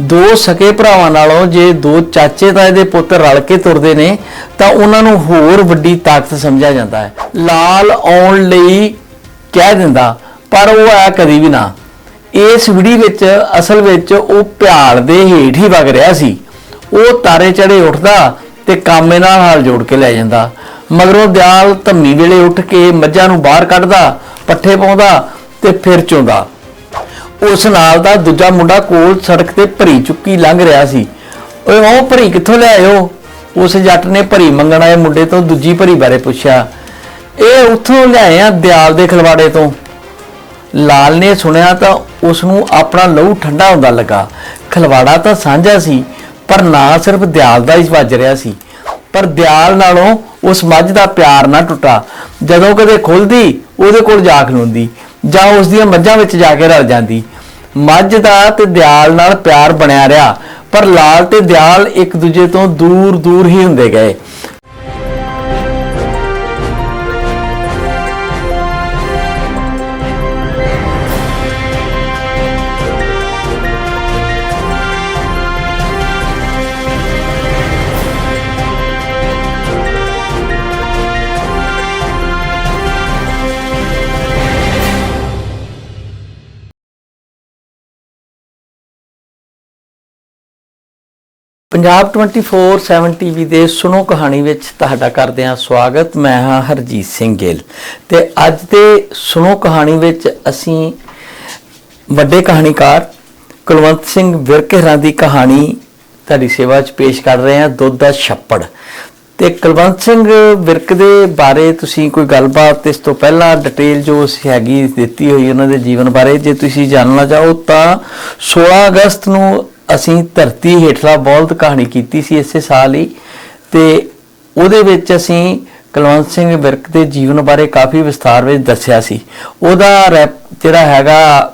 ਦੋ ਸਕੇ ਭਰਾਵਾਂ ਨਾਲੋਂ ਜੇ ਦੋ ਚਾਚੇ ਤਾਏ ਦੇ ਪੁੱਤ ਰਲ ਕੇ ਤੁਰਦੇ ਨੇ, ਤਾਂ ਉਹਨਾਂ ਨੂੰ ਹੋਰ ਵੱਡੀ ਤਾਕਤ ਸਮਝਿਆ ਜਾਂਦਾ ਹੈ। ਲਾਲ ਆਉਣ ਲਈ ਕਹਿ ਦਿੰਦਾ, ਪਰ ਉਹ ਆਇਆ ਕਦੀ ਵੀ ਨਾ। ਇਸ ਵਿੜੀ ਵਿੱਚ, ਅਸਲ ਵਿੱਚ ਉਹ ਪਿਆਲ ਦੇ ਹੇਠ ਹੀ ਵਗ ਰਿਹਾ ਸੀ। ਉਹ ਤਾਰੇ ਚੜੇ ਉੱਠਦਾ ਤੇ ਕਾਮੇ ਨਾਲ ਹਾਲ ਜੋੜ ਕੇ ਲੈ ਜਾਂਦਾ। ਮਗਰੋਂ ਦਿਆਲ ਧੰਮੀ ਵੇਲੇ ਉੱਠ ਕੇ ਮੱਝਾਂ ਨੂੰ ਬਾਹਰ ਕੱਢਦਾ, ਪੱਠੇ ਪਾਉਂਦਾ ਤੇ ਫਿਰ ਚੋਂਦਾ। ਉਸ ਨਾਲ ਦਾ ਦੂਜਾ ਮੁੰਡਾ ਕੋਲ ਸੜਕ ਤੇ ਭਰੀ ਚੁੱਕੀ ਲੰਘ ਰਿਹਾ ਸੀ। ਓਏ, ਉਹ ਭਰੀ ਕਿੱਥੋਂ ਲਿਆਇਓ ਉਸ ਜੱਟ ਨੇ ਭਰੀ ਮੰਗਣ ਆਏ ਮੁੰਡੇ ਤੋਂ ਦੂਜੀ ਭਰੀ ਬਾਰੇ ਪੁੱਛਿਆ। ਇਹ ਉੱਥੋਂ ਲਿਆਏ ਆ ਦਿਆਲ ਦੇ ਖਲਵਾੜੇ ਤੋਂ। ਲਾਲ ਨੇ ਸੁਣਿਆ ਤਾਂ ਉਸ ਨੂੰ ਆਪਣਾ ਲਹੂ ਠੰਡਾ ਹੁੰਦਾ ਲੱਗਾ। ਖਲਵਾੜਾ ਤਾਂ ਸਾਂਝਾ ਸੀ, ਪਰ ਨਾ ਸਿਰਫ ਦਿਆਲ ਦਾ ਹੀ ਵੱਜ ਰਿਹਾ ਸੀ। ਪਰ ਦਿਆਲ ਨਾਲੋਂ ਉਸ ਮੱਝ ਦਾ ਪਿਆਰ ਨਾ ਟੁੱਟਾ। ਜਦੋਂ ਕਦੇ ਖੁੱਲਦੀ, ਉਹਦੇ ਕੋਲ ਜਾ ਖਲੋਂਦੀ ਜਾਂ ਉਸ ਦੀਆਂ ਮੱਝਾਂ ਵਿੱਚ ਜਾ ਕੇ ਰਲ ਜਾਂਦੀ। ਮੱਝ ਦਾ ਤੇ ਦਿਆਲ ਨਾਲ ਪਿਆਰ ਬਣਿਆ ਰਿਹਾ, ਪਰ ਲਾਲ ਤੇ ਦਿਆਲ ਇੱਕ ਦੂਜੇ ਤੋਂ ਦੂਰ ਦੂਰ ਹੀ ਹੁੰਦੇ ਗਏ। ਪੰਜਾਬ 24/7 ਟੀਵੀ ਦੇ ਸੁਣੋ ਕਹਾਣੀ ਵਿੱਚ ਤੁਹਾਡਾ ਕਰਦੇ ਹਾਂ ਸਵਾਗਤ। ਮੈਂ ਹਾਂ ਹਰਜੀਤ ਸਿੰਘ ਗਿੱਲ। ਤੇ ਅੱਜ ਦੇ ਸੁਣੋ ਕਹਾਣੀ ਵਿੱਚ ਅਸੀਂ ਵੱਡੇ ਕਹਾਣੀਕਾਰ ਕੁਲਵੰਤ ਸਿੰਘ ਵਿਰਕਹਰਾਂ ਦੀ ਕਹਾਣੀ ਤੁਹਾਡੀ ਸੇਵਾ 'ਚ ਪੇਸ਼ ਕਰ ਰਹੇ ਹਾਂ, ਦੁੱਧ ਦਾ ਛੱਪੜ। ਤੇ ਕੁਲਵੰਤ ਸਿੰਘ ਵਿਰਕ ਦੇ ਬਾਰੇ ਤੁਸੀਂ ਕੋਈ ਗੱਲਬਾਤ ਇਸ ਤੋਂ ਪਹਿਲਾਂ ਡਿਟੇਲ ਜੋ ਹੈਗੀ ਦਿੱਤੀ ਹੋਈ ਉਹਨਾਂ ਦੇ ਜੀਵਨ ਬਾਰੇ, ਜੇ ਤੁਸੀਂ ਜਾਣਨਾ ਚਾਹੋ ਤਾਂ 16 ਅਗਸਤ ਨੂੰ ਅਸੀਂ ਧਰਤੀ ਹੇਠਲਾ ਬਹੁਤ ਕਹਾਣੀ ਕੀਤੀ ਸੀ ਇਸੇ ਸਾਲ ਹੀ, ਤੇ ਉਹਦੇ ਵਿੱਚ ਅਸੀਂ ਕੁਲਵੰਤ ਸਿੰਘ ਵਿਰਕ ਦੇ ਜੀਵਨ ਬਾਰੇ ਕਾਫੀ ਵਿਸਥਾਰ ਵਿੱਚ ਦੱਸਿਆ ਸੀ। ਉਹਦਾ ਰੈਪ- ਜਿਹੜਾ ਹੈਗਾ,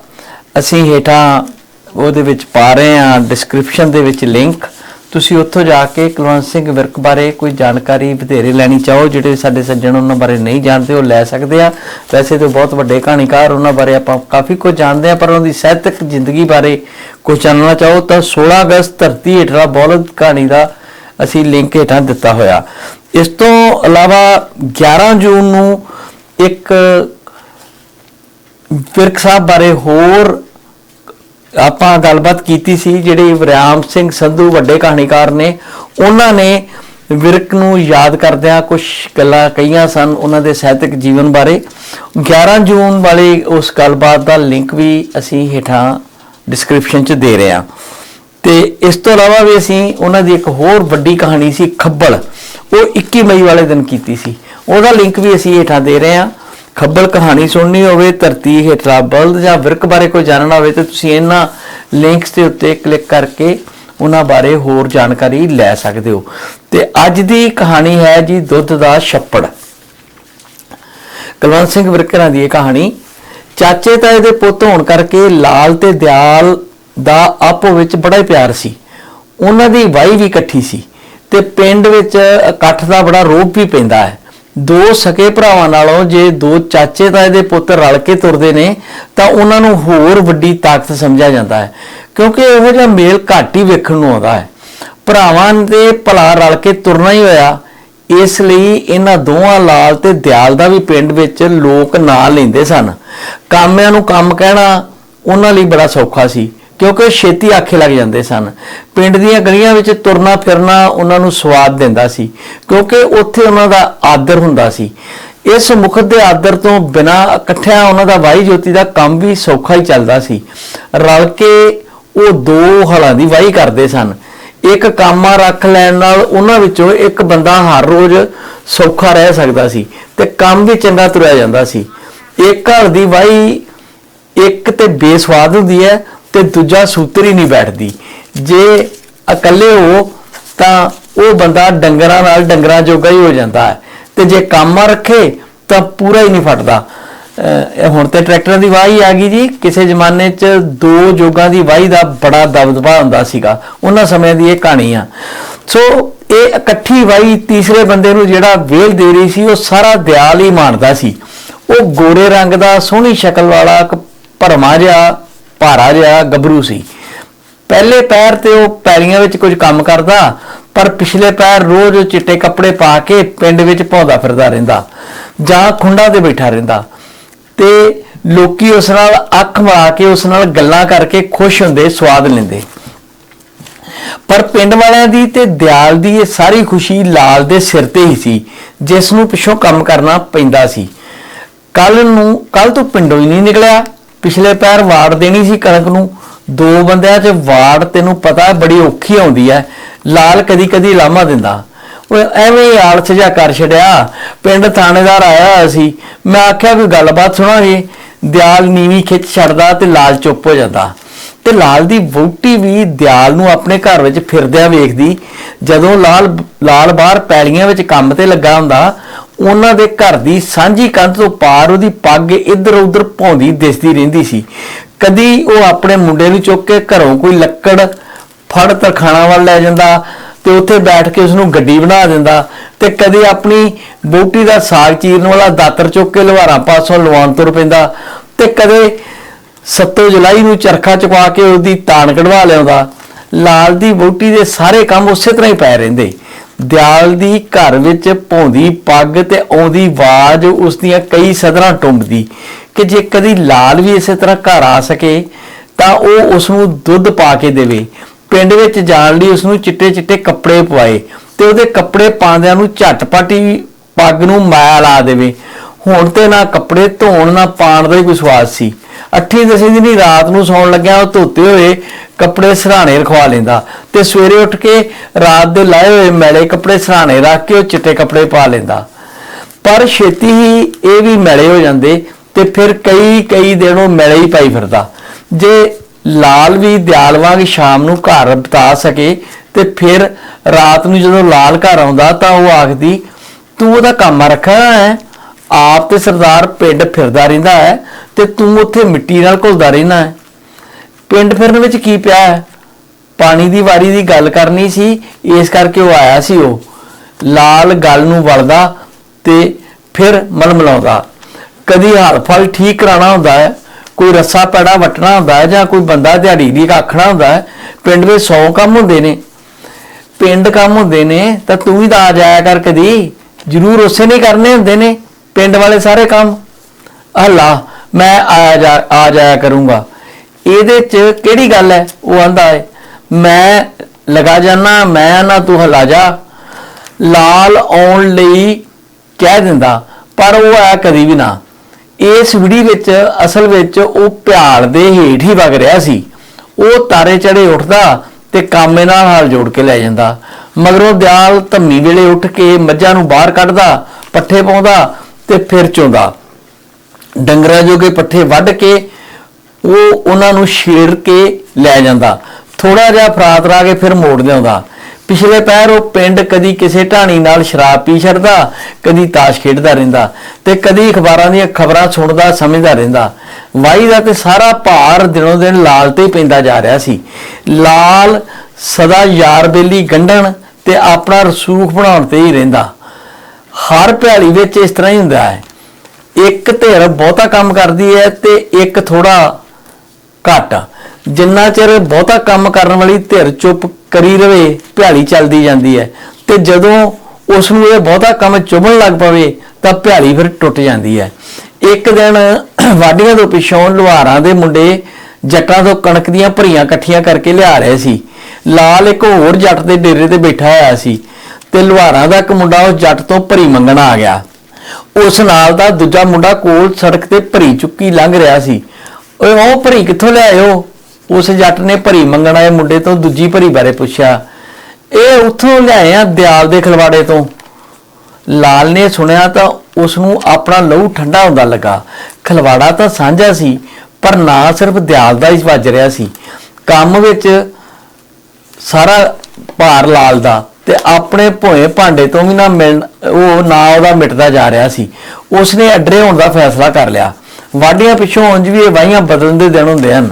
ਅਸੀਂ ਹੇਠਾਂ ਉਹਦੇ ਵਿੱਚ ਪਾ ਰਹੇ ਹਾਂ ਡਿਸਕ੍ਰਿਪਸ਼ਨ ਦੇ ਵਿੱਚ ਲਿੰਕ ਤੁਸੀਂ ਉੱਥੋਂ ਜਾ ਕੇ ਕੁਲਵੰਤ ਸਿੰਘ ਵਿਰਕ ਬਾਰੇ ਕੋਈ ਜਾਣਕਾਰੀ ਵਧੇਰੇ ਲੈਣੀ ਚਾਹੋ, ਜਿਹੜੇ ਸਾਡੇ ਸੱਜਣ ਉਹਨਾਂ ਬਾਰੇ ਨਹੀਂ ਜਾਣਦੇ, ਉਹ ਲੈ ਸਕਦੇ ਆ। ਵੈਸੇ ਤਾਂ ਬਹੁਤ ਵੱਡੇ ਕਹਾਣੀਕਾਰ ਉਹਨਾਂ ਬਾਰੇ ਆਪਾਂ ਕਾਫੀ ਕੁਝ ਜਾਣਦੇ ਆ, ਪਰ ਉਹਨਾਂ ਦੀ ਸਾਹਿਤਕ ਜ਼ਿੰਦਗੀ ਬਾਰੇ ਕੁਝ ਜਾਣਨਾ ਚਾਹੋ ਤਾਂ 16 ਅਗਸਤ ਧਰਤੀ ਹੇਠਲਾ ਬੌਲਦ ਕਹਾਣੀ ਦਾ ਅਸੀਂ ਲਿੰਕ ਹੇਠਾਂ ਦਿੱਤਾ ਹੋਇਆ। ਇਸ ਤੋਂ ਇਲਾਵਾ 11 ਜੂਨ ਨੂੰ ਇੱਕ ਵਿਰਕ ਸਾਹਿਬ ਬਾਰੇ ਹੋਰ ਆਪਾਂ ਗੱਲਬਾਤ ਕੀਤੀ ਸੀ ਜਿਹੜੇ ਵਰਿਆਮ ਸਿੰਘ ਸੰਧੂ ਵੱਡੇ ਕਹਾਣੀਕਾਰ ਨੇ, ਉਹਨਾਂ ਨੇ ਵਿਰਕ ਨੂੰ ਯਾਦ ਕਰਦਿਆਂ ਕੁਝ ਗੱਲਾਂ ਕਹੀਆਂ ਸਨ ਉਹਨਾਂ ਦੇ ਸਾਹਿਤਕ ਜੀਵਨ ਬਾਰੇ। 11 ਜੂਨ ਵਾਲੀ ਉਸ ਗੱਲਬਾਤ ਦਾ ਲਿੰਕ ਵੀ ਅਸੀਂ ਹੇਠਾਂ ਡਿਸਕ੍ਰਿਪਸ਼ਨ 'ਚ ਦੇ ਰਹੇ ਹਾਂ। ਤੇ ਇਸ ਤੋਂ ਇਲਾਵਾ ਵੀ ਅਸੀਂ ਉਹਨਾਂ ਦੀ ਇੱਕ ਹੋਰ ਵੱਡੀ ਕਹਾਣੀ ਸੀ ਖੱਬਲ, ਉਹ 21 ਮਈ ਵਾਲੇ ਦਿਨ ਕੀਤੀ ਸੀ। ਉਹਦਾ ਲਿੰਕ ਵੀ ਅਸੀਂ ਹੇਠਾਂ ਦੇ ਰਹੇ ਹਾਂ। ਖੱਬਲ ਕਹਾਣੀ ਸੁਣਨੀ ਹੋਵੇ, ਧਰਤੀ ਹੇਠਲਾ ਬਲਦ ਜਾਂ ਵਿਰਕ ਬਾਰੇ ਕੋਈ ਜਾਣਨਾ ਹੋਵੇ, ਤੇ ਤੁਸੀਂ ਇਹਨਾਂ ਲਿੰਕਸ ਦੇ ਉੱਤੇ ਕਲਿੱਕ ਕਰਕੇ ਉਹਨਾਂ ਬਾਰੇ ਹੋਰ ਜਾਣਕਾਰੀ ਲੈ ਸਕਦੇ ਹੋ। ਤੇ ਅੱਜ ਦੀ ਕਹਾਣੀ ਹੈ ਜੀ, ਦੁੱਧ ਦਾ ਛੱਪੜ। ਕੁਲਵੰਤ ਸਿੰਘ ਵਿਰਕਰਾਂ ਦੀ ਇਹ ਕਹਾਣੀ, ਚਾਚੇ ਤਾਏ ਦੇ ਪੁੱਤ ਹੋਣ ਕਰਕੇ ਲਾਲ ਤੇ ਦਿਆਲ ਦਾ ਆਪੋ ਵਿੱਚ ਬੜਾ ਹੀ ਪਿਆਰ ਸੀ। ਉਹਨਾਂ ਦੀ ਵਾਈ ਵੀ ਇਕੱਠੀ ਸੀ ਤੇ ਪਿੰਡ ਵਿੱਚ ਇਕੱਠ ਦਾ ਬੜਾ ਰੋਪ ਵੀ ਪੈਂਦਾ ਹੈ। ਦੋ ਸਕੇ ਭਰਾਵਾਂ ਨਾਲੋਂ ਜੇ ਦੋ ਚਾਚੇ ਤਾਏ ਦੇ ਪੁੱਤ ਰਲ ਕੇ ਤੁਰਦੇ ਨੇ, ਤਾਂ ਉਹਨਾਂ ਨੂੰ ਹੋਰ ਵੱਡੀ ਤਾਕਤ ਸਮਝਿਆ ਜਾਂਦਾ ਹੈ, ਕਿਉਂਕਿ ਇਹੋ ਜਿਹਾ ਮੇਲ ਘੱਟ ਹੀ ਵੇਖਣ ਨੂੰ ਆਉਂਦਾ ਹੈ। ਭਰਾਵਾਂ ਦੇ ਭਲਾ ਰਲ ਕੇ ਤੁਰਨਾ ਹੀ ਹੋਇਆ, ਇਸ ਲਈ ਇਹਨਾਂ ਦੋਹਾਂ ਲਾਲ ਤੇ ਦਿਆਲ ਦਾ ਵੀ ਪਿੰਡ ਵਿੱਚ ਲੋਕ ਨਾਂ ਲੈਂਦੇ ਸਨ। ਕਾਮਿਆਂ ਨੂੰ ਕੰਮ ਕਹਿਣਾ ਉਹਨਾਂ ਲਈ ਬੜਾ ਸੌਖਾ ਸੀ। ਕਿਉਂਕਿ ਉਹ ਛੇਤੀ ਆਖੇ ਲੱਗ ਜਾਂਦੇ ਸਨ। ਪਿੰਡ ਦੀਆਂ ਗਲੀਆਂ ਵਿੱਚ ਤੁਰਨਾ ਫਿਰਨਾ ਉਹਨਾਂ ਨੂੰ ਸਵਾਦ ਦਿੰਦਾ ਸੀ, ਕਿਉਂਕਿ ਉੱਥੇ ਉਹਨਾਂ ਦਾ ਆਦਰ ਹੁੰਦਾ ਸੀ। ਇਸ ਮੁਖਤ ਦੇ ਆਦਰ ਤੋਂ ਬਿਨਾ ਇਕੱਠਿਆਂ ਉਹਨਾਂ ਦਾ ਵਾਹੀ ਜੋਤੀ ਦਾ ਕੰਮ ਵੀ ਸੌਖਾ ਹੀ ਚੱਲਦਾ ਸੀ। ਰਲ ਕੇ ਉਹ ਦੋ ਹਲਾਂ ਦੀ ਵਾਹੀ ਕਰਦੇ ਸਨ। ਇੱਕ ਕਾਮਾ ਰੱਖ ਲੈਣ ਨਾਲ ਉਹਨਾਂ ਵਿੱਚੋਂ ਇੱਕ ਬੰਦਾ ਹਰ ਰੋਜ਼ ਸੌਖਾ ਰਹਿ ਸਕਦਾ ਸੀ ਤੇ ਕੰਮ ਵੀ ਚੰਗਾ ਤੁਰਿਆ ਜਾਂਦਾ ਸੀ। ਇੱਕ ਘਰ ਦੀ ਵਾਹੀ ਇੱਕ ਤੇ ਬੇਸਵਾਦ ਹੁੰਦੀ ਹੈ ਤੇ ਦੂਜਾ ਸੂਤਰ ਹੀ ਨਹੀਂ ਬੈਠਦੀ। ਜੇ ਇਕੱਲੇ ਹੋ, ਤਾਂ ਉਹ ਬੰਦਾ ਡੰਗਰਾਂ ਨਾਲ ਡੰਗਰਾਂ ਜੋਗਾ ਹੀ ਹੋ ਜਾਂਦਾ ਹੈ। ਤੇ ਜੇ ਕੰਮਾਂ ਰੱਖੇ, ਤਾਂ ਪੂਰਾ ਹੀ ਨਹੀਂ ਫਟਦਾ। ਹੁਣ ਤੇ ਟਰੈਕਟਰਾਂ ਦੀ ਵਾਹੀ ਆ ਗਈ ਜੀ। ਕਿਸੇ ਜ਼ਮਾਨੇ 'ਚ ਦੋ ਜੋਗਾਂ ਦੀ ਵਾਹੀ ਦਾ ਬੜਾ ਦਬਦਬਾ ਹੁੰਦਾ ਸੀਗਾ। ਉਹਨਾਂ ਸਮਿਆਂ ਦੀ ਇਹ ਕਹਾਣੀ ਆ। ਸੋ ਇਹ ਇਕੱਠੀ ਵਾਹੀ ਤੀਸਰੇ ਬੰਦੇ ਨੂੰ ਜਿਹੜਾ ਵੇਲ ਦੇ ਰਹੀ ਸੀ, ਉਹ ਸਾਰਾ ਦਿਆਲ ਹੀ ਮਾਣਦਾ ਸੀ। ਉਹ ਗੋਰੇ ਰੰਗ ਦਾ, ਸੋਹਣੀ ਸ਼ਕਲ ਵਾਲਾ, ਇੱਕ ਭਰਮਾ ਜਿਹਾ ਭਾਰਾ ਜਿਹਾ ਗੱਭਰੂ ਸੀ। ਪਹਿਲੇ ਪੈਰ ਤੇ ਉਹ ਪੈਲੀਆਂ ਵਿੱਚ ਕੁਝ ਕੰਮ ਕਰਦਾ, ਪਰ ਪਿਛਲੇ ਪੈਰ ਰੋਜ਼ ਚਿੱਟੇ ਕੱਪੜੇ ਪਾ ਕੇ ਪਿੰਡ ਵਿੱਚ ਭੌਂਦਾ ਫਿਰਦਾ ਰਹਿੰਦਾ ਜਾਂ ਖੁੰਡਾ ਤੇ ਬੈਠਾ ਰਹਿੰਦਾ। ਤੇ ਲੋਕੀ ਉਸ ਨਾਲ ਅੱਖ ਮਾਰ ਕੇ ਉਸ ਨਾਲ ਗੱਲਾਂ ਕਰਕੇ ਖੁਸ਼ ਹੁੰਦੇ, ਸਵਾਦ ਲੈਂਦੇ। ਪਰ ਪਿੰਡ ਵਾਲਿਆਂ ਦੀ ਤੇ ਦਿਆਲ ਦੀ ਇਹ ਸਾਰੀ ਖੁਸ਼ੀ ਲਾਲ ਦੇ ਸਿਰ ਤੇ ਹੀ ਸੀ, ਜਿਸ ਨੂੰ ਪਿੱਛੋਂ ਕੰਮ ਕਰਨਾ ਪੈਂਦਾ ਸੀ। ਕੱਲ ਨੂੰ ਕੱਲ ਤੋਂ ਪਿੰਡੋਂ ਹੀ ਨਹੀਂ ਨਿਕਲਿਆ। ਪਿਛਲੇ ਪੈਰ ਵਾੜ ਦੇਣੀ ਸੀ ਕਣਕ ਨੂੰ। ਦੋ ਬੰਦਿਆਂ 'ਚ ਵਾੜ ਤੈਨੂੰ ਪਤਾ ਬੜੀ ਔਖੀ ਆਉਂਦੀ ਹੈ ਲਾਲ ਕਦੀ ਕਦੀ ਲਾਮਾ ਦਿੰਦਾ। ਉਹ ਐਵੇਂ ਹੀ ਆਲਸ ਜਿਹਾ ਕਰ ਛੜਿਆ ਪਿੰਡ ਥਾਣੇਦਾਰ ਆਇਆ ਹੋਇਆ ਸੀ। ਮੈਂ ਆਖਿਆ ਕੋਈ ਗੱਲਬਾਤ ਸੁਣਾਂਗੇ। ਦਿਆਲ ਨੀਵੀਂ ਖਿੱਚ ਛੱਡਦਾ ਤੇ ਲਾਲ ਚੁੱਪ ਹੋ ਜਾਂਦਾ। ਤੇ ਲਾਲ ਦੀ ਵਹੁਟੀ ਵੀ ਦਿਆਲ ਨੂੰ ਆਪਣੇ ਘਰ ਵਿੱਚ ਫਿਰਦਿਆਂ ਵੇਖਦੀ। ਜਦੋਂ ਲਾਲ ਲਾਲ ਬਾਹਰ ਪੈਲੀਆਂ ਵਿੱਚ ਕੰਮ ਤੇ ਲੱਗਾ ਹੁੰਦਾ ਉਹਨਾਂ ਦੇ ਘਰ ਦੀ ਸਾਂਝੀ ਕੰਧ ਤੋਂ ਪਾਰ ਉਹਦੀ ਪੱਗ ਇੱਧਰ ਉੱਧਰ ਭੌਂਦੀ ਦਿਸਦੀ ਰਹਿੰਦੀ ਸੀ। ਕਦੀ ਉਹ ਆਪਣੇ ਮੁੰਡੇ ਨੂੰ ਚੁੱਕ ਕੇ ਘਰੋਂ ਕੋਈ ਲੱਕੜ ਫੜ ਤਰਖਾਣਾ ਵੱਲ ਲੈ ਜਾਂਦਾ ਤੇ ਉੱਥੇ ਬੈਠ ਕੇ ਉਸ ਨੂੰ ਗੱਡੀ ਬਣਾ ਦਿੰਦਾ ਤੇ ਕਦੇ ਆਪਣੀ ਬੋਟੀ ਦਾ ਸਾਗ ਚੀਰਨ ਵਾਲਾ ਦਾਤਰ ਚੁੱਕ ਕੇ ਲੁਹਾਰਾਂ ਪਾਸੋਂ ਲਵਾਉਣ ਤੁਰ ਪੈਂਦਾ ਤੇ ਕਦੇ ਸੱਤੋ ਜੁਲਾਈ ਨੂੰ ਚਰਖਾ ਚੁਕਾ ਕੇ ਉਹਦੀ ਤਾਣ ਕਢਵਾ ਲਿਆਉਂਦਾ। ਲਾਲ ਦੀ ਬੋਟੀ ਦੇ ਸਾਰੇ ਕੰਮ ਉਸੇ ਤਰ੍ਹਾਂ ਹੀ ਪੈ ਰਹਿੰਦੇ। ਦਿਆਲ ਦੀ ਘਰ ਵਿੱਚ ਭੌਂਦੀ ਪੱਗ ਤੇ ਆਉਂਦੀ ਆਵਾਜ਼ ਉਸ ਦੀਆਂ ਕਈ ਸਦਰਾਂ ਟੁੰਬਦੀ ਕਿ ਜੇ ਕਦੀ ਲਾਲ ਵੀ ਇਸੇ ਤਰ੍ਹਾਂ ਘਰ ਆ ਸਕੇ, ਤਾਂ ਉਹ ਉਸ ਨੂੰ ਦੁੱਧ ਪਾ ਕੇ ਦੇਵੇ। ਪਿੰਡ ਵਿੱਚ ਜਾਣ ਲਈ ਉਸ ਨੂੰ ਚਿੱਟੇ ਚਿੱਟੇ ਕੱਪੜੇ ਪਵਾਏ ਤੇ ਉਹਦੇ ਕੱਪੜੇ ਪਾਉਂਦਿਆਂ ਨੂੰ ਝਟਪਟ ਹੀ ਪੱਗ ਨੂੰ ਮਾਇਆ ਲਾ ਦੇਵੇ। ਹੁਣ ਤੇ ਨਾ ਕੱਪੜੇ ਧੋਣ ਨਾ ਪਾਣ ਦਾ ਹੀ ਕੋਈ ਸਵਾਦ ਸੀ। ਅੱਠੀ ਦਸਵੀਂ ਦਿਨੀ ਰਾਤ ਨੂੰ ਸੌਣ ਲੱਗਿਆ, ਉਹ ਧੋਤੇ ਹੋਏ ਕੱਪੜੇ ਸਰਾਣੇ ਰਖਵਾ ਲੈਂਦਾ ਤੇ ਸਵੇਰੇ ਉੱਠ ਕੇ ਰਾਤ ਦੇ ਲਾਏ ਹੋਏ ਮੈਲੇ ਕੱਪੜੇ ਸਰਾਣੇ ਰੱਖ ਕੇ ਉਹ ਚਿੱਟੇ ਕੱਪੜੇ ਪਾ ਲੈਂਦਾ। ਪਰ ਛੇਤੀ ਹੀ ਇਹ ਵੀ ਮੈਲੇ ਹੋ ਜਾਂਦੇ ਤੇ ਫਿਰ ਕਈ ਕਈ ਦਿਨ ਉਹ ਮੈਲੇ ਹੀ ਪਾਈ ਫਿਰਦਾ। ਜੇ ਲਾਲ ਵੀ ਦਿਆਲ ਵਾਂਗ ਸ਼ਾਮ ਨੂੰ ਘਰ ਬਿਤਾ ਸਕੇ ਤੇ ਫਿਰ ਰਾਤ ਨੂੰ ਜਦੋਂ ਲਾਲ ਘਰ ਆਉਂਦਾ ਤਾਂ ਉਹ ਆਖਦੀ, ਤੂੰ ਉਹਦਾ ਕੰਮ ਰੱਖਿਆ ਹੈ? ਆਪ ਤੇ ਸਰਦਾਰ ਪਿੰਡ ਫਿਰਦਾ ਰਹਿੰਦਾ ਹੈ। ਤੇ ਤੂੰ ਉੱਥੇ ਮਿੱਟੀ ਨਾਲ ਘੁਲਦਾ ਰਹਿਣਾ ਹੈ। ਪਿੰਡ ਫਿਰਨ ਵਿੱਚ ਕੀ ਪਿਆ ਹੈ? ਪਾਣੀ ਦੀ ਵਾਰੀ ਦੀ ਗੱਲ ਕਰਨੀ ਸੀ, ਇਸ ਕਰਕੇ ਉਹ ਆਇਆ ਸੀ ਉਹ। ਲਾਲ ਗੱਲ ਨੂੰ ਵਲਦਾ ਤੇ ਫਿਰ ਮਲਮਲਾਉਂਦਾ। ਕਦੀ ਹਰ ਫਲ ਠੀਕ ਕਰਾਉਣਾ ਹੁੰਦਾ ਹੈ, ਕੋਈ ਰੱਸਾ ਪੈੜਾ ਵਟਣਾ ਹੁੰਦਾ ਹੈ ਜਾਂ ਕੋਈ ਬੰਦਾ ਦਿਹਾੜੀ ਦੀ ਆਖਣਾ ਹੁੰਦਾ ਹੈ, ਪਿੰਡ ਵਿੱਚ 100 ਕੰਮ ਹੁੰਦੇ ਨੇ। ਪਿੰਡ ਕੰਮ ਹੁੰਦੇ ਨੇ, ਤਾਂ ਤੂੰ ਵੀ ਤਾਂ ਆ ਜਾਇਆ ਕਰ ਕਦੀ। ਜ਼ਰੂਰ ਉਸੇ ਨੇ ਕਰਨੇ ਹੁੰਦੇ ਨੇ, ਪਿੰਡ ਵਾਲੇ ਸਾਰੇ ਕੰਮ। ਹੱਲਾ ਮੈਂ ਆ ਜਾ ਆ ਜਾਇਆ ਕਰੂੰਗਾ। ਇਹਦੇ ਚ ਕਿਹੜੀ ਗੱਲ ਹੈ? ਉਹ ਆਂਦਾ ਹੈ, ਮੈਂ ਲਗਾ ਜਾਣਾ ਮੈਂ ਨਾ ਤੂੰ ਹਲਾ ਜਾ। ਲਾਲ ਆਉਣ ਲਈ ਕਹਿ ਦਿੰਦਾ, ਪਰ ਉਹ ਆਇਆ ਕਦੀ ਵੀ ਨਾ। ਇਸ ਵਿੜੀ ਵਿੱਚ, ਅਸਲ ਵਿੱਚ ਉਹ ਪਿਆਲ ਦੇ ਹੇਠ ਹੀ ਵਗ ਰਿਹਾ ਸੀ। ਉਹ ਤਾਰੇ ਚੜੇ ਉੱਠਦਾ ਤੇ ਕਾਮੇ ਨਾਲ ਹਾਲ ਜੋੜ ਕੇ ਲੈ ਜਾਂਦਾ। ਮਗਰੋਂ ਦਿਆਲ ਧੰਮੀ ਵੇਲੇ ਉੱਠ ਕੇ ਮੱਝਾਂ ਨੂੰ ਬਾਹਰ ਕੱਢਦਾ, ਪੱਠੇ ਪਾਉਂਦਾ ਤੇ ਫਿਰ ਚੋਂਦਾ। ਡੰਗਰਾਂ ਜੋਗੇ ਪੱਠੇ ਵੱਢ ਕੇ ਉਹ ਉਹਨਾਂ ਨੂੰ ਛੇੜ ਕੇ ਲੈ ਜਾਂਦਾ। ਥੋੜਾ ਜਿਹਾ ਫਰਾਤ ਰਾ ਕੇ ਫਿਰ ਮੋੜ ਲਿਆਉਂਦਾ। ਪਿਛਲੇ ਪੈਰ ਉਹ ਪਿੰਡ ਕਦੀ ਕਿਸੇ ਢਾਣੀ ਨਾਲ ਸ਼ਰਾਬ ਪੀ ਛੱਡਦਾ, ਕਦੀ ਤਾਸ਼ ਖੇਡਦਾ ਰਹਿੰਦਾ ਤੇ ਕਦੀ ਅਖਬਾਰਾਂ ਦੀਆਂ ਖਬਰਾਂ ਸੁਣਦਾ, ਸਮਝਦਾ ਰਹਿੰਦਾ। ਵਾਈ ਦਾ ਤੇ ਸਾਰਾ ਭਾਰ ਦਿਨੋਂ ਦਿਨ ਲਾਲ ਤੇ ਹੀ ਪੈਂਦਾ ਜਾ ਰਿਹਾ ਸੀ। ਲਾਲ ਸਦਾ ਯਾਰ ਬੇਲੀ ਗੰਢਣ ਤੇ ਆਪਣਾ ਰਸੂਖ ਬਣਾਉਣ ਤੇ ਹੀ ਰਹਿੰਦਾ। ਹਰ ਭਿਆਲੀ ਵਿੱਚ ਇਸ ਤਰ੍ਹਾਂ ਹੀ ਹੁੰਦਾ ਹੈ। ਇੱਕ ਧਿਰ ਬਹੁਤਾ ਕੰਮ ਕਰਦੀ ਹੈ ਤੇ ਇੱਕ ਥੋੜਾ ਘੱਟ। ਜਿੰਨਾ ਚਿਰ ਬਹੁਤਾ ਕੰਮ ਕਰਨ ਵਾਲੀ ਧਿਰ ਚੁੱਪ ਕਰੀ ਰਵੇ, ਭਿਆਲੀ ਚੱਲਦੀ ਜਾਂਦੀ ਹੈ। ਤੇ ਜਦੋਂ ਉਸ ਨੂੰ ਇਹ ਬਹੁਤਾ ਕੰਮ ਚੁਭਣ ਲੱਗ ਪਵੇ, ਤਾਂ ਭਿਆਲੀ ਫਿਰ ਟੁੱਟ ਜਾਂਦੀ ਹੈ। ਇੱਕ ਦਿਨ ਵਾਢੀਆਂ ਤੋਂ ਪਿੱਛੋਂ ਲੁਹਾਰਾਂ ਦੇ ਮੁੰਡੇ ਜੱਟਾਂ ਤੋਂ ਕਣਕ ਦੀਆਂ ਭਰੀਆਂ ਇਕੱਠੀਆਂ ਕਰਕੇ ਲਿਆ ਰਹੇ ਸੀ। ਲਾਲ ਇੱਕ ਹੋਰ ਜੱਟ ਦੇ ਡੇਰੇ ਤੇ ਬੈਠਾ ਹੋਇਆ ਸੀ। ਤੇ ਲੁਹਾਰਾਂ ਦਾ ਇੱਕ ਮੁੰਡਾ ਉਸ ਜੱਟ ਤੋਂ ਭਰੀ ਮੰਗਣ ਆ ਗਿਆ। ਉਸ ਨਾਲ ਦਾ ਦੂਜਾ ਮੁੰਡਾ ਕੋਲ ਸੜਕ ਤੇ ਭਰੀ ਚੁੱਕੀ ਲੰਘ ਰਿਹਾ ਸੀ। ਓਏ, ਉਹ ਭਰੀ ਕਿੱਥੋਂ ਲਿਆਇਓ ਉਸ ਜੱਟ ਨੇ ਭਰੀ ਮੰਗਣ ਆਏ ਮੁੰਡੇ ਤੋਂ ਦੂਜੀ ਭਰੀ ਬਾਰੇ ਪੁੱਛਿਆ। ਇਹ ਉੱਥੋਂ ਲਿਆਏ ਆ ਦਿਆਲ ਦੇ ਖਲਵਾੜੇ ਤੋਂ। ਲਾਲ ਨੇ ਸੁਣਿਆ ਤਾਂ ਉਸ ਨੂੰ ਆਪਣਾ ਲਹੂ ਠੰਡਾ ਹੁੰਦਾ ਲੱਗਾ। ਖਲਵਾੜਾ ਤਾਂ ਸਾਂਝਾ ਸੀ, ਪਰ ਨਾ ਸਿਰਫ ਦਿਆਲ ਦਾ ਹੀ ਵੱਜ ਰਿਹਾ ਸੀ। ਕੰਮ ਵਿੱਚ ਸਾਰਾ ਭਾਰ ਲਾਲ ਦਾ। ਤੇ ਆਪਣੇ ਭੋਏ ਭਾਂਡੇ ਤੋਂ ਵੀ ਨਾ ਮਿਲਣ, ਉਹ ਨਾ ਉਹਦਾ ਮਿਟਦਾ ਜਾ ਰਿਹਾ ਸੀ। ਉਸਨੇ ਅੱਡਰੇ ਹੋਣ ਦਾ ਫੈਸਲਾ ਕਰ ਲਿਆ। ਵਾਢੀਆਂ ਪਿੱਛੋਂ ਉਂਝ ਵੀ ਇਹ ਵਾਹੀਆਂ ਬਦਲਣ ਦੇ ਦਿਨ ਹੁੰਦੇ ਹਨ।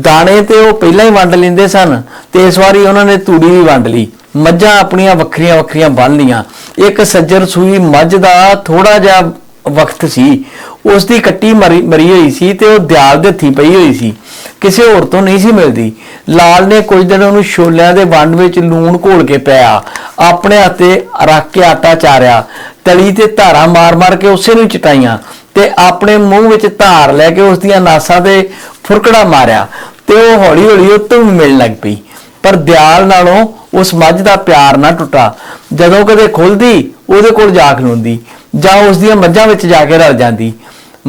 ਦਾਣੇ ਤੇ ਉਹ ਪਹਿਲਾਂ ਹੀ ਵੰਡ ਲੈਂਦੇ ਸਨ ਤੇ ਇਸ ਵਾਰੀ ਉਹਨਾਂ ਨੇ ਤੂੜੀ ਵੀ ਵੰਡ ਲਈ। ਮੱਝਾਂ ਆਪਣੀਆਂ ਵੱਖਰੀਆਂ ਵੱਖਰੀਆਂ ਬੰਨ ਲੀਆਂ ਇੱਕ ਸੱਜਰ ਸੂਈ ਮੱਝ ਦਾ ਥੋੜਾ ਜਿਹਾ ਵਕਤ ਸੀ। ਉਸ ਦੀ ਕੱਟੀ ਮਰੀ ਮਰੀ ਹੋਈ ਸੀ ਤੇ ਉਹ ਦਿਆਲ ਦੇ ਹੱਥੀ ਪਈ ਹੋਈ ਸੀ। ਕਿਸੇ ਹੋਰ ਤੋਂ ਨਹੀਂ ਸੀ ਮਿਲਦੀ। ਲਾਲ ਨੇ ਕੁਝ ਦਿਨ ਉਹਨੂੰ ਛੋਲਿਆਂ ਦੇ ਵੰਡ ਵਿੱਚ ਲੂਣ ਘੋਲ ਕੇ ਪਿਆ। ਆਪਣੇ ਹੱਥੇ ਰੱਖ ਕੇ ਆਟਾ ਚਾਰਿਆ। ਤਲੀ ਤੇ ਧਾਰਾ ਮਾਰ-ਮਾਰ ਕੇ ਉਸੇ ਨੂੰ ਚਟਾਈਆਂ ਤੇ ਆਪਣੇ ਮੂੰਹ ਵਿੱਚ ਧਾਰ ਲੈ ਕੇ ਉਸ ਦੀਆਂ ਨਾਸਾਂ ਤੇ ਫੁਰਕੜਾ ਮਾਰਿਆ ਤੇ ਉਹ ਹੌਲੀ-ਹੌਲੀ ਉਹ ਵੀ ਮਿਲਣ ਲੱਗ ਪਈ। ਪਰ ਦਿਆਲ ਨਾਲੋਂ ਉਸ ਮੱਝ ਦਾ ਪਿਆਰ ਨਾ ਟੁੱਟਾ। ਜਦੋਂ ਕਦੇ ਖੁੱਲਦੀ, ਉਹਦੇ ਕੋਲ ਜਾ ਖਲੋਂਦੀ ਜਾਂ ਉਸ ਦੀਆਂ ਮੱਝਾਂ ਵਿੱਚ ਜਾ ਕੇ ਰਲ ਜਾਂਦੀ।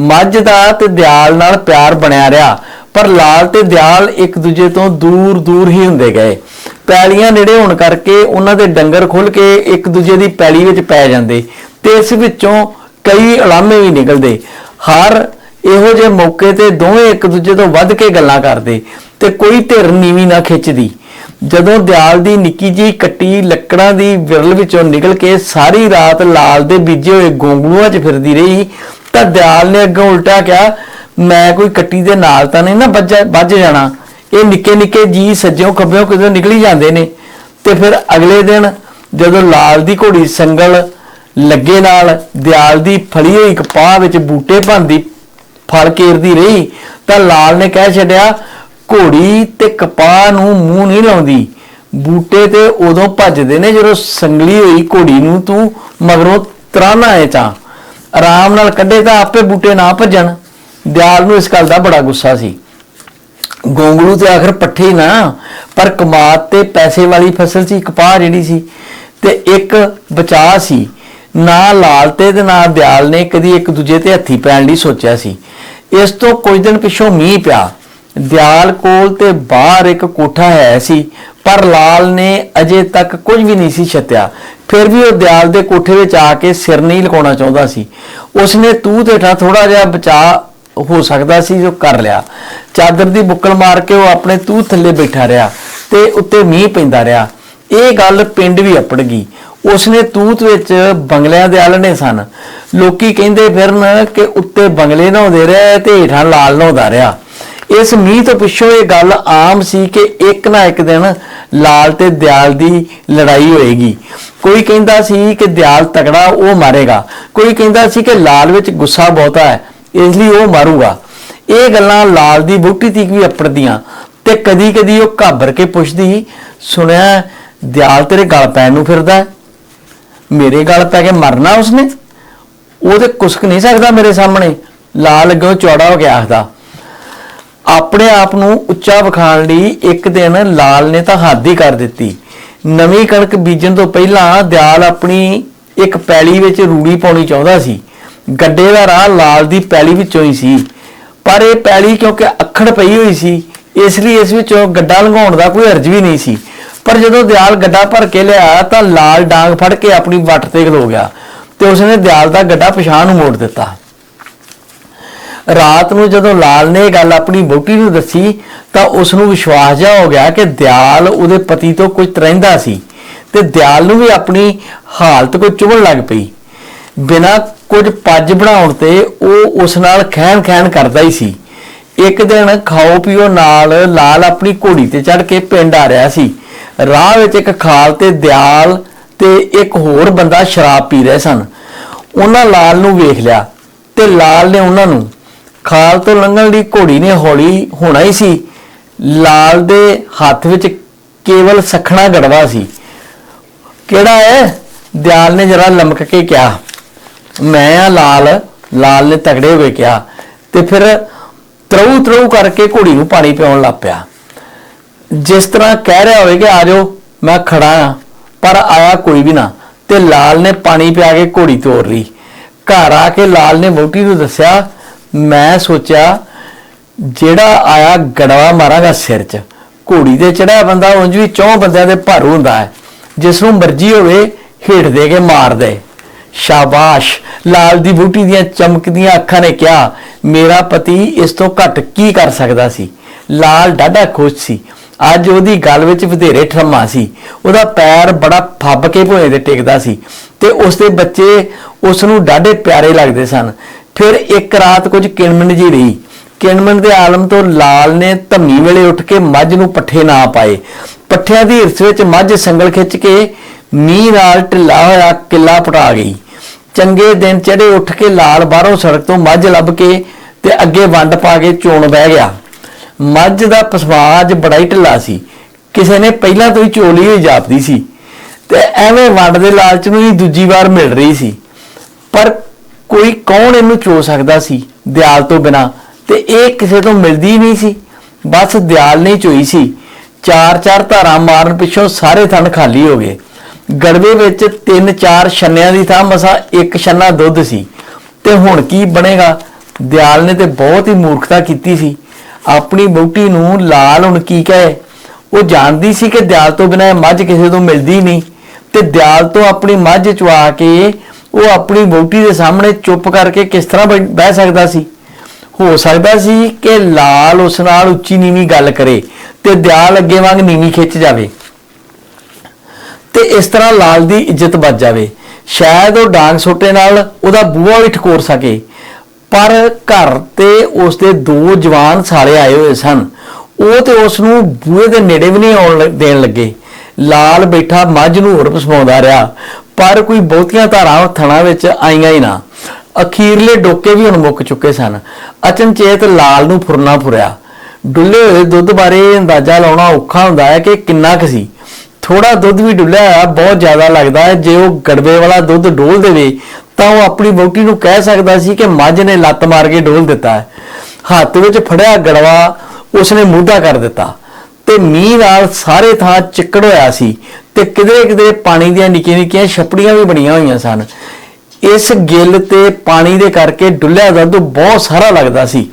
ਮੱਝ ਦਾ ਤੇ ਦਿਆਲ ਨਾਲ ਪਿਆਰ ਬਣਿਆ ਰਿਹਾ, ਪਰ ਲਾਲ ਤੇ ਦਿਆਲ ਇੱਕ ਦੂਜੇ ਤੋਂ ਦੂਰ ਦੂਰ ਹੀ ਹੁੰਦੇ ਗਏ। ਪੈਲੀਆਂ ਨੇੜੇ ਹੋਣ ਕਰਕੇ ਉਹਨਾਂ ਦੇ ਡੰਗਰ ਖੁੱਲ ਕੇ ਇੱਕ ਦੂਜੇ ਦੀ ਪੈਲੀ ਵਿੱਚ ਪੈ ਜਾਂਦੇ ਤੇ ਇਸ ਵਿੱਚੋਂ ਕਈ ਅਲਾਮੇ ਵੀ ਨਿਕਲਦੇ। ਹਰ ਇਹੋ ਜਿਹੇ ਮੌਕੇ ਤੇ ਦੋਵੇਂ ਇੱਕ ਦੂਜੇ ਤੋਂ ਵੱਧ ਕੇ ਗੱਲਾਂ ਕਰਦੇ ਤੇ ਕੋਈ ਧਿਰ ਨੀਵੀਂ ਨਾ ਖਿੱਚਦੀ। ਜਦੋਂ ਦਿਆਲ ਦੀ ਨਿੱਕੀ ਜਿਹੀ ਕੱਟੀ ਲੱਕੜਾਂ ਦੀ ਵਿਰਲ ਵਿੱਚੋਂ ਨਿਕਲ ਕੇ ਸਾਰੀ ਰਾਤ ਲਾਲ ਦੇ ਬੀਜੇ ਹੋਏ ਗੋਂਗਲੂਆਂ 'ਚ ਫਿਰਦੀ ਰਹੀ, ਤਾਂ ਦਿਆਲ ਨੇ ਅੱਗੋਂ ਉਲਟਾ ਕਿਹਾ, ਮੈਂ ਕੋਈ ਕੱਟੀ ਦੇ ਨਾਲ ਤਾਂ ਨਹੀਂ ਨਾ ਵੱਜ ਵੱਜ ਜਾਣਾ। ਇਹ ਨਿੱਕੇ ਨਿੱਕੇ ਜੀ ਸੱਜਿਓਂ ਖੱਬਿਓਂ ਕਿਦੋਂ ਨਿਕਲੀ ਜਾਂਦੇ ਨੇ। ਤੇ ਫਿਰ ਅਗਲੇ ਦਿਨ ਜਦੋਂ ਲਾਲ ਦੀ ਘੋੜੀ ਸੰਗਲ ਲੱਗੇ ਨਾਲ, ਦਿਆਲ ਦੀ ਫਲੀ ਹੋਈ ਕਪਾਹ ਵਿੱਚ ਬੂਟੇ ਭੰਦੀ ਫਲ ਕੇਰਦੀ ਰਹੀ, ਤਾਂ ਲਾਲ ਨੇ ਕਹਿ ਛੱਡਿਆ ਘੋੜੀ ਤੇ ਕਪਾਹ ਨੂੰ ਮੂੰਹ ਨਹੀਂ ਲਾਉਂਦੀ। ਬੂਟੇ ਤੇ ਉਦੋਂ ਭੱਜਦੇ ਨੇ ਜਦੋਂ ਸੰਗਲੀ ਹੋਈ ਘੋੜੀ ਨੂੰ ਤੂੰ ਮਗਰੋਂ ਤਰਾਨਾ ਹੈ ਚਾ ਆਰਾਮ ਨਾਲ ਕੱਢੇ ਤਾਂ ਆਪੇ ਬੂਟੇ ਨਾ ਭੱਜਣ। ਦਿਆਲ ਨੂੰ ਇਸ ਗੱਲ ਦਾ ਬੜਾ ਗੁੱਸਾ ਸੀ। ਗੋਂਗਲੂ ਤੇ ਆਖਰ ਪੱਠੇ ਹੀ ਨਾ, ਪਰ ਕਮਾਤ ਤੇ ਪੈਸੇ ਵਾਲੀ ਫਸਲ ਸੀ, ਕਪਾਹ ਜਿਹੜੀ ਸੀ, ਤੇ ਇੱਕ ਬਚਾ ਸੀ। ਨਾ ਲਾਲ ਤੇ ਨਾ ਦਿਆਲ ਨੇ ਕਦੀ ਇੱਕ ਦੂਜੇ ਤੇ ਹੱਥੀ ਪੈਣ ਲਈ ਸੋਚਿਆ ਸੀ। ਇਸ ਤੋਂ ਕੁਝ ਦਿਨ ਪਿਛੋਂ ਮੀਂਹ ਪਿਆ। ਦਿਆਲ ਕੋਲ ਤੇ ਬਾਹਰ ਇੱਕ ਕੋਠਾ ਹੈ ਸੀ, ਪਰ ਲਾਲ ਨੇ ਅਜੇ ਤੱਕ ਕੁਝ ਵੀ ਨਹੀਂ ਸੀ ਛੱਤਿਆ। ਫਿਰ ਵੀ ਉਹ ਦਿਆਲ ਦੇ ਕੋਠੇ ਵਿੱਚ ਆ ਕੇ ਸਿਰ ਨਹੀਂ ਲਗਾਉਣਾ ਚਾਹੁੰਦਾ ਸੀ। ਉਸਨੇ ਤੂੰ ਤੇ ਠਾ ਥੋੜਾ ਜਿਹਾ ਬਚਾ ਹੋ ਸਕਦਾ ਸੀ ਜੋ ਕਰ ਲਿਆ। ਚਾਦਰ ਦੀ ਬੁੱਕਲ ਮਾਰ ਕੇ ਉਹ ਆਪਣੇ ਤੂੰ ਥੱਲੇ ਬੈਠਾ ਰਿਹਾ ਤੇ ਉੱਤੇ ਮੀਂਹ ਪੈਂਦਾ ਰਿਹਾ। ਇਹ ਗੱਲ ਪਿੰਡ ਵੀ ਅਪੜ ਗਈ। ਉਸਨੇ ਤੂਤ ਵਿੱਚ ਬੰਗਲਿਆਂ ਦੇ ਆਲਣੇ ਸਨ। ਲੋਕੀ ਕਹਿੰਦੇ ਫਿਰਨ ਕਿ ਉੱਤੇ ਬੰਗਲੇ ਨਹਾਉਂਦੇ ਰਹੇ ਤੇ ਹੇਠਾਂ ਲਾਲ ਨਹਾਉਂਦਾ ਰਿਹਾ। ਇਸ ਮੀਂਹ ਤੋਂ ਪਿੱਛੋਂ ਇਹ ਗੱਲ ਆਮ ਸੀ ਕਿ ਇੱਕ ਨਾ ਇੱਕ ਦਿਨ ਲਾਲ ਤੇ ਦਿਆਲ ਦੀ ਲੜਾਈ ਹੋਏਗੀ। ਕੋਈ ਕਹਿੰਦਾ ਸੀ ਕਿ ਦਿਆਲ ਤਗੜਾ ਉਹ ਮਾਰੇਗਾ। ਕੋਈ ਕਹਿੰਦਾ ਸੀ ਕਿ ਲਾਲ ਵਿੱਚ ਗੁੱਸਾ ਬਹੁਤਾ ਹੈ, ਇਸ ਲਈ ਉਹ ਮਾਰੂਗਾ। ਇਹ ਗੱਲਾਂ ਲਾਲ ਦੀ ਬੁੱਟੀ ਤੀਕ ਵੀ ਅਪੜਦੀਆਂ ਤੇ ਕਦੀ ਕਦੀ ਉਹ ਘਾਬਰ ਕੇ ਪੁੱਛਦੀ, ਸੁਣਿਆ, ਦਿਆਲ ਤੇਰੇ ਗਲ ਪੈਣ ਨੂੰ ਫਿਰਦਾ ਮੇਰੇ ਗਲ ਪੈ ਕੇ ਮਰਨਾ ਉਸਨੇ? ਉਹ ਤੇ ਕੁਸਕ ਨਹੀਂ ਸਕਦਾ ਮੇਰੇ ਸਾਹਮਣੇ। ਲਾਲ ਅੱਗੇ ਚੌੜਾ ਹੋ ਕੇ ਆਖਦਾ ਆਪਣੇ ਆਪ ਨੂੰ ਉੱਚਾ ਵਿਖਾਣ ਲਈ ਇੱਕ ਦਿਨ ਲਾਲ ਨੇ ਤਾਂ ਹੱਦ ਹੀ ਕਰ ਦਿੱਤੀ। ਨਵੀਂ ਕਣਕ ਬੀਜਣ ਤੋਂ ਪਹਿਲਾਂ ਦਿਆਲ ਆਪਣੀ ਇੱਕ ਪੈਲੀ ਵਿੱਚ ਰੂੜੀ ਪਾਉਣੀ ਚਾਹੁੰਦਾ ਸੀ। ਗੱਡੇ ਦਾ ਰਾਹ ਲਾਲ ਦੀ ਪੈਲੀ ਵਿੱਚੋਂ ਹੀ ਸੀ। ਪਰ ਇਹ ਪੈਲੀ ਕਿਉਂਕਿ ਅੱਖੜ ਪਈ ਹੋਈ ਸੀ, ਇਸ ਲਈ ਇਸ ਵਿੱਚੋਂ ਗੱਡਾ ਲੰਘਾਉਣ ਦਾ ਕੋਈ ਅਰਜ਼ ਵੀ ਨਹੀਂ ਸੀ। ਪਰ ਜਦੋਂ ਦਿਆਲ ਗੱਡਾ ਭਰ ਕੇ ਲਿਆ, ਤਾਂ ਲਾਲ ਡਾਂਗ ਫੜ ਕੇ ਆਪਣੀ ਵੱਟ ਤੇ ਖਲੋ ਗਿਆ ਤੇ ਉਸਨੇ ਦਿਆਲ ਦਾ ਗੱਡਾ ਪਛਾਣ ਨੂੰ ਮੋੜ ਦਿੱਤਾ। ਰਾਤ ਨੂੰ ਜਦੋਂ ਲਾਲ ਨੇ ਇਹ ਗੱਲ ਆਪਣੀ ਵਹੁਟੀ ਨੂੰ ਦੱਸੀ, ਤਾਂ ਉਸ ਨੂੰ ਵਿਸ਼ਵਾਸ ਜਾ ਹੋ ਗਿਆ ਕਿ ਦਿਆਲ ਉਹਦੇ ਪਤੀ ਤੋਂ ਕੁਝ ਤਰਹਿੰਦਾ ਸੀ ਤੇ ਦਿਆਲ ਨੂੰ ਵੀ ਆਪਣੀ ਹਾਲਤ ਕੋਈ ਚੁਭਣ ਲੱਗ ਪਈ। ਬਿਨਾਂ ਕੁਝ ਪੱਜ ਬਣਾਉਣ ਤੇ ਉਹ ਉਸ ਨਾਲ ਖੈਨ ਖੈਣ ਕਰਦਾ ਹੀ ਸੀ। ਇੱਕ ਦਿਨ ਖਾਓ ਪੀਓ ਨਾਲ ਲਾਲ ਆਪਣੀ ਘੋੜੀ ਤੇ ਚੜ ਕੇ ਪਿੰਡ ਆ ਰਿਹਾ ਸੀ। ਰਾਹ ਵਿੱਚ ਇੱਕ ਖਾਲ ਤੇ ਦਿਆਲ ਤੇ ਇੱਕ ਹੋਰ ਬੰਦਾ ਸ਼ਰਾਬ ਪੀ ਰਹੇ ਸਨ। ਉਹਨਾਂ ਲਾਲ ਨੂੰ ਵੇਖ ਲਿਆ ਤੇ ਲਾਲ ਨੇ ਉਹਨਾਂ ਨੂੰ ਖਾਲ ਤੋਂ ਲੰਘਣ ਲਈ ਘੋੜੀ ਨੇ ਹੌਲੀ ਹੋਣਾ ਹੀ ਸੀ। ਲਾਲ ਦੇ ਹੱਥ ਵਿੱਚ ਕੇਵਲ ਸਖਣਾ ਗੜਵਾ ਸੀ। ਕਿਹੜਾ ਹੈ ਦਿਆਲ ਨੇ ਜਰਾ ਲਮਕ ਕੇ ਕਿਹਾ। ਮੈਂ ਆ ਲਾਲ ਲਾਲ ਨੇ ਤਗੜੇ ਹੋਏ ਕਿਹਾ ਤੇ ਫਿਰ ਤਰੂ ਤਰੂ ਕਰਕੇ ਘੋੜੀ ਨੂੰ ਪਾਣੀ ਪਿਆਉਣ ਲੱਗ ਪਿਆ। ਜਿਸ ਤਰ੍ਹਾਂ ਕਹਿ ਰਿਹਾ ਹੋਵੇ ਕਿ ਆ ਜਾਓ, ਮੈਂ ਖੜਾ ਆ, ਪਰ ਆਇਆ ਕੋਈ ਵੀ ਨਾ ਤੇ ਲਾਲ ਨੇ ਪਾਣੀ ਪਿਆ ਕੇ ਘੋੜੀ ਤੋਰ ਲਈ। ਘਰ ਆ ਕੇ ਲਾਲ ਨੇ ਵਹੁਟੀ ਨੂੰ ਦੱਸਿਆ ਮੈਂ ਸੋਚਿਆ, ਜਿਹੜਾ ਆਇਆ ਗੜਵਾ ਮਾਰਾਂਗਾ ਸਿਰ 'ਚ, ਘੋੜੀ ਤੇ ਚੜਿਆ ਬੰਦਾ ਉਂਝ ਵੀ ਚੌਂ ਬੰਦਿਆਂ ਦੇ ਭਾਰੂ ਹੁੰਦਾ ਹੈ, ਜਿਸ ਨੂੰ ਮਰਜ਼ੀ ਹੋਵੇ ਹੇਠ ਦੇ ਕੇ ਮਾਰ ਦੇ। ਸ਼ਾਬਾਸ਼, ਲਾਲ ਦੀ ਬੂਟੀ ਦੀਆਂ ਚਮਕਦੀਆਂ ਅੱਖਾਂ ਨੇ ਕਿਹਾ, ਮੇਰਾ ਪਤੀ ਇਸ ਤੋਂ ਘੱਟ ਕੀ ਕਰ ਸਕਦਾ ਸੀ? ਲਾਲ ਡਾਢਾ ਖੁਸ਼ ਸੀ। ਅੱਜ ਉਹਦੀ ਗੱਲ ਵਿੱਚ ਵਧੇਰੇ ਠਰਮਾ ਸੀ। ਉਹਦਾ ਪੈਰ ਬੜਾ ਫੱਬ ਕੇ ਭੋਏ ਤੇ ਟਿਕਦਾ ਸੀ ਤੇ ਉਸ ਦੇ ਬੱਚੇ ਉਸ ਨੂੰ ਡਾਢੇ ਪਿਆਰੇ ਲੱਗਦੇ ਸਨ। ਫਿਰ ਇੱਕ ਰਾਤ ਕੁਝ ਕਿਣਮਣ ਜੀ ਰਹੀ। ਕਿਣਮਣ ਦੇ ਆਲਮ ਤੋਂ ਲਾਲ ਨੇ ਧੰਮੀ ਵੇਲੇ ਉੱਠ ਕੇ ਮੱਝ ਨੂੰ ਪੱਠੇ ਨਾ ਪਾਏ। ਪੱਠਿਆਂ ਦੀ ਹਿਰਸ ਵਿੱਚ ਮੱਝ ਸੰਗਲ ਖਿੱਚ ਕੇ ਮੀਂਹ ਨਾਲ ਢਿੱਲਾ ਹੋਇਆ ਕਿੱਲਾ ਪਟਾ ਗਈ। ਚੰਗੇ ਦਿਨ ਚੜੇ ਉੱਠ ਕੇ ਲਾਲ ਬਾਹਰੋਂ ਸੜਕ ਤੋਂ ਮੱਝ ਲੱਭ ਕੇ ਤੇ ਅੱਗੇ ਵੰਡ ਪਾ ਕੇ ਚੋਣ ਬਹਿ ਗਿਆ। ਮੱਝ ਦਾ ਪਸਵਾਜ ਬੜਾ ਹੀ ਢਿੱਲਾ ਸੀ। ਕਿਸੇ ਨੇ ਪਹਿਲਾਂ ਤੋਂ ਹੀ ਚੋਲੀ ਹੋਈ ਜਾਪਦੀ ਸੀ ਤੇ ਐਵੇਂ ਵੰਡ ਦੇ ਲਾਲਚ ਨੂੰ ਹੀ ਦੂਜੀ ਵਾਰ ਮਿਲ ਰਹੀ ਸੀ। ਪਰ ਕੋਈ ਕੌਣ ਇਹਨੂੰ ਚੋ ਸਕਦਾ ਸੀ ਦਿਆਲ ਤੋਂ ਬਿਨਾ ਤੇ ਇਹ ਕਿਸੇ ਤੋਂ ਮਿਲਦੀ ਨਹੀਂ ਸੀ। ਬਸ ਦਿਆਲ ਨੇ ਚੋਈ ਸੀ। ਚਾਰ ਚਾਰ ਧਾਰਾਂ ਮਾਰਨ ਪਿੱਛੋਂ ਸਾਰੇ ਥਣ ਖਾਲੀ ਹੋ ਗਏ। ਗੜਵੇ ਵਿੱਚ ਤਿੰਨ ਚਾਰ ਛੰਨਿਆਂ ਦੀ ਥਾਂ ਮਸਾ ਇੱਕ ਛੰਨਾ ਦੁੱਧ ਸੀ। ਤੇ ਹੁਣ ਕੀ ਬਣੇਗਾ? ਦਿਆਲ ਨੇ ਤੇ ਬਹੁਤ ਹੀ ਮੂਰਖਤਾ ਕੀਤੀ ਸੀ। ਆਪਣੀ ਬੌਟੀ ਨੂੰ ਲਾਲ ਹੁਣ ਕੀ ਕਹੇ? ਉਹ ਜਾਣਦੀ ਸੀ ਕਿ ਦਿਆਲ ਤੋਂ ਬਿਨਾਂ ਇਹ ਮੱਝ ਕਿਸੇ ਤੋਂ ਮਿਲਦੀ ਨਹੀਂ। ਤੇ ਦਿਆਲ ਤੋਂ ਆਪਣੀ ਮੱਝ ਚਵਾ ਕੇ ਉਹ ਆਪਣੀ ਵਹੁਟੀ ਦੇ ਸਾਹਮਣੇ ਚੁੱਪ ਕਰਕੇ ਕਿਸ ਤਰ੍ਹਾਂ ਬੈ- ਬਹਿ ਸਕਦਾ ਸੀ? ਹੋ ਸਕਦਾ ਸੀ ਕਿ ਲਾਲ ਉਸ ਨਾਲ ਉੱਚੀ ਨੀਵੀਂ ਗੱਲ ਕਰੇ ਤੇ ਦਿਆਲ ਅੱਗੇ ਵਾਂਗ ਨੀਵੀਂ ਖਿੱਚ ਜਾਵੇ। ਤੇ ਇਸ ਤਰ੍ਹਾਂ ਲਾਲ ਦੀ ਇੱਜ਼ਤ ਬਚ ਜਾਵੇ। ਸ਼ਾਇਦ ਉਹ ਡਾਂਗ ਸੋਟੇ ਨਾਲ ਉਹਦਾ ਬੂਹਾ ਵੀ ਠਕੋਰ ਸਕੇ। ਪਰ ਘਰ ਤੇ ਉਸ ਦੇ ਦੋ ਜਵਾਨ ਸਾਲੇ ਆਏ ਹੋਏ ਸਨ। ਉਹ ਤੇ ਉਸ ਨੂੰ ਬੂਹੇ ਦੇ ਨੇੜੇ ਵੀ ਨਹੀਂ ਆਉਣ ਦੇਣ ਲੱਗੇ। ਲਾਲ ਬੈਠਾ ਮੱਝ ਨੂੰ ਹੋਰ ਪਸਮਾਉਂਦਾ ਰਿਹਾ। ਪਰ ਕੋਈ ਬਹੁਤੀਆਂ ਧਾਰਾਂ ਥਣਾ ਵਿੱਚ ਆਈਆਂ ਹੀ ਨਾ। ਅਖੀਰਲੇ ਡੋਕੇ ਵੀ ਹੁਣ ਮੁੱਕ ਚੁੱਕੇ ਸਨ। ਅਚਨਚੇਤ ਲਾਲ ਨੂੰ ਫੁਰਨਾ ਫੁਰਿਆ। ਡੁੱਲੇ ਹੋਏ ਦੁੱਧ ਬਾਰੇ ਅੰਦਾਜ਼ਾ ਲਾਉਣਾ ਔਖਾ ਹੁੰਦਾ ਹੈ ਕਿ ਕਿੰਨਾ ਕੁ ਸੀ। ਥੋੜਾ ਦੁੱਧ ਵੀ ਡੁੱਲਿਆ ਹੋਇਆ, ਬਹੁਤ ਜ਼ਿਆਦਾ ਲੱਗਦਾ ਹੈ। ਜੇ ਉਹ ਗੜਵੇ ਵਾਲਾ ਦੁੱਧ ਡੋਲ ਦੇਵੇ, ਤਾਂ ਉਹ ਆਪਣੀ ਵਹੁਟੀ ਨੂੰ ਕਹਿ ਸਕਦਾ ਸੀ ਕਿ ਮੱਝ ਨੇ ਲੱਤ ਮਾਰ ਕੇ ਡੋਲ ਦਿੱਤਾ ਹੈ। ਹੱਥ ਵਿੱਚ ਫੜਿਆ ਗੜਵਾ, ਉਸਨੇ ਮੂਧਾ ਕਰ ਦਿੱਤਾ। ਤੇ ਮੀਂਹ ਨਾਲ ਸਾਰੇ ਥਾਂ ਚਿੱਕੜ ਹੋਇਆ ਸੀ। ਤੇ ਕਿਧਰੇ ਕਿਧਰੇ ਪਾਣੀ ਦੀਆਂ ਨਿੱਕੀਆਂ ਨਿੱਕੀਆਂ ਛਪੜੀਆਂ ਵੀ ਬਣੀਆਂ ਹੋਈਆਂ ਸਨ। ਇਸ ਗਿੱਲ ਤੇ ਪਾਣੀ ਦੇ ਕਰਕੇ ਡੁੱਲਿਆ ਦੁੱਧ ਬਹੁਤ ਸਾਰਾ ਲੱਗਦਾ ਸੀ।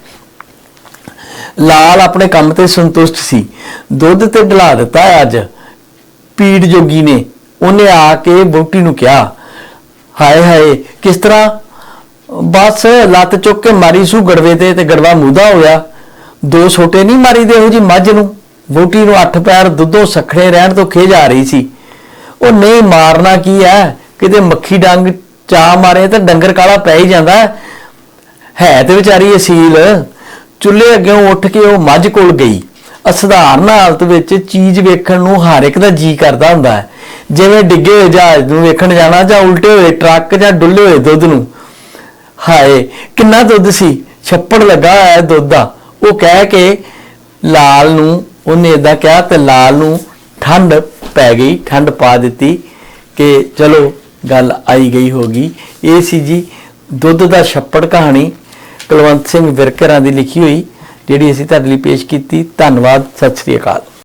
ਲਾਲ ਆਪਣੇ ਕੰਮ ਤੇ ਸੰਤੁਸ਼ਟ ਸੀ। ਦੁੱਧ ਤੇ ਢਲਾ ਦਿੱਤਾ ਅੱਜ। ਪੀੜ ਜੋਗੀ ਨੇ ਉਹਨੇ ਆ ਕੇ ਬੋਟੀ ਨੂੰ ਕਿਹਾ, ਹਾਏ ਹਾਏ, ਕਿਸ ਤਰ੍ਹਾਂ? ਬਸ ਲੱਤ ਚੁੱਕ ਕੇ ਮਾਰੀ ਸੂ ਗੜਵੇ ਤੇ ਤੇ ਗੜਵਾ ਮੂਦਾ ਹੋਇਆ। ਦੋ ਛੋਟੇ ਨਹੀਂ ਮਾਰੀ ਦੇ ਇਹੋ ਜੀ ਮੱਝ ਨੂੰ? ਬੋਟੀ ਨੂੰ ਅੱਠ ਪੈਰ ਦੁੱਧੋਂ ਸਖੜੇ ਰਹਿਣ ਤੋਂ ਖੇਜ ਆ ਰਹੀ ਸੀ। ਉਹ ਨਹੀਂ ਮਾਰਨਾ ਕੀ ਹੈ? ਕਿਤੇ ਮੱਖੀ ਡੰਗ ਚਾ ਮਾਰੇ ਤਾਂ ਡੰਗਰ ਕਾਲਾ ਪੈ ਹੀ ਜਾਂਦਾ। ਹੈ। ਹੈ ਤੇ ਵਿਚਾਰੀ ਅਸੀਲ। ਚੁੱਲ੍ਹੇ ਅੱਗੇੋਂ ਉੱਠ ਕੇ ਉਹ ਮੱਝ ਕੋਲ ਗਈ। ਅਸਧਾਰਨ ਹਾਲਤ ਵਿੱਚ ਚੀਜ਼ ਵੇਖਣ ਨੂੰ ਹਰ ਇੱਕ ਦਾ ਜੀ ਕਰਦਾ ਹੁੰਦਾ ਹੈ। ਜਿਵੇਂ ਡਿੱਗੇ ਹੋਏ ਜਹਾਜ਼ ਨੂੰ ਵੇਖਣ ਜਾਣਾ ਜਾਂ ਉਲਟੇ ਹੋਏ ਟਰੱਕ ਜਾਂ ਡੁੱਲੇ ਹੋਏ ਦੁੱਧ ਨੂੰ। ਹਾਏ, ਕਿੰਨਾ ਦੁੱਧ ਸੀ? ਛੱਪੜ ਲੱਗਾ ਹੋਇਆ ਹੈ ਦੁੱਧ ਦਾ। ਉਹ ਕਹਿ ਕੇ ਲਾਲ ਨੂੰ ਉਹਨੇ ਇਦਾਂ ਕਿਹਾ ਤੇ ਲਾਲ ਨੂੰ ਠੰਡ ਪੈ ਗਈ, ਠੰਡ ਪਾ ਦਿੱਤੀ ਕਿ ਚਲੋ ਗੱਲ ਆਈ ਗਈ ਹੋਗੀ ਇਹ ਸੀ ਜੀ ਦੁੱਧ ਦਾ ਛੱਪੜ ਕਹਾਣੀ, ਕੁਲਵੰਤ ਸਿੰਘ ਵਿਰਕਰਾਂ ਦੀ ਲਿਖੀ ਹੋਈ, ਜਿਹੜੀ ਅਸੀਂ ਤੁਹਾਡੇ ਲਈ ਪੇਸ਼ ਕੀਤੀ। ਧੰਨਵਾਦ, ਸਤਿ ਸ੍ਰੀ ਅਕਾਲ।